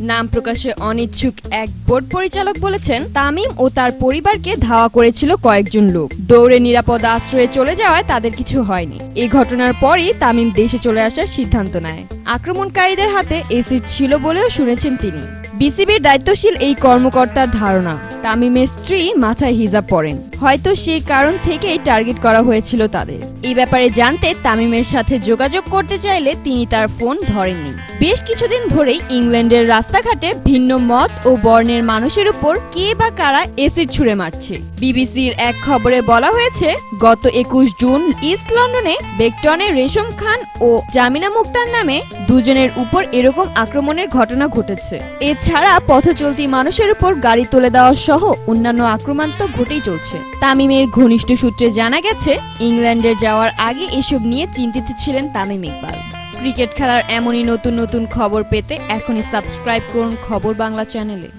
নাম প্রকাশে অনিচ্ছুক এক বোর্ড পরিচালক বলেছেন, তামিম ও তার পরিবারকে ধাওয়া করেছিল কয়েকজন লোক। দৌড়ে নিরাপদ আশ্রয়ে চলে যাওয়ায় তাদের কিছু হয়নি। এই ঘটনার পরই তামিম দেশে চলে আসার সিদ্ধান্ত নেয়। আক্রমণকারীদের হাতে এসিড ছিল বলেও শুনেছেন তিনি। বিসিবির দায়িত্বশীল এই কর্মকর্তার ধারণা, তামিমের স্ত্রী মাথায় হিজাব পরেন। হয়তো সেই কারণ থেকেই টার্গেট করা হয়েছিল তাদের। এই ব্যাপারে জানতে তামিমের সাথে যোগাযোগ করতে চাইলে তিনি তার ফোন ধরেননি। বেশ কিছুদিন ধরেই ইংল্যান্ডের রাস্তাঘাটে ভিন্ন মত ও বর্ণের মানুষের উপর কে বা কারা এসিড ছুড়ে মারছে। বিবিসির এক খবরে বলা হয়েছে, গত একুশ জুন ইস্ট লন্ডনে বেকটনের রেশম খান ও জামিনা মুক্তার নামে দুজনের উপর এরকম আক্রমণের ঘটনা ঘটেছে। এছাড়া পথচলতি মানুষের উপর গাড়ি তুলে দেওয়া সহ অন্যান্য আক্রমণ তো ঘটেই চলছে। তামিমের ঘনিষ্ঠ সূত্রে জানা গেছে ইংল্যান্ডে যাওয়ার আগে এসব নিয়ে চিন্তিত ছিলেন তামিম ইকবাল। ক্রিকেট খেলার এমনই নতুন নতুন খবর পেতে এখনই সাবস্ক্রাইব করুন খবর বাংলা চ্যানেলে।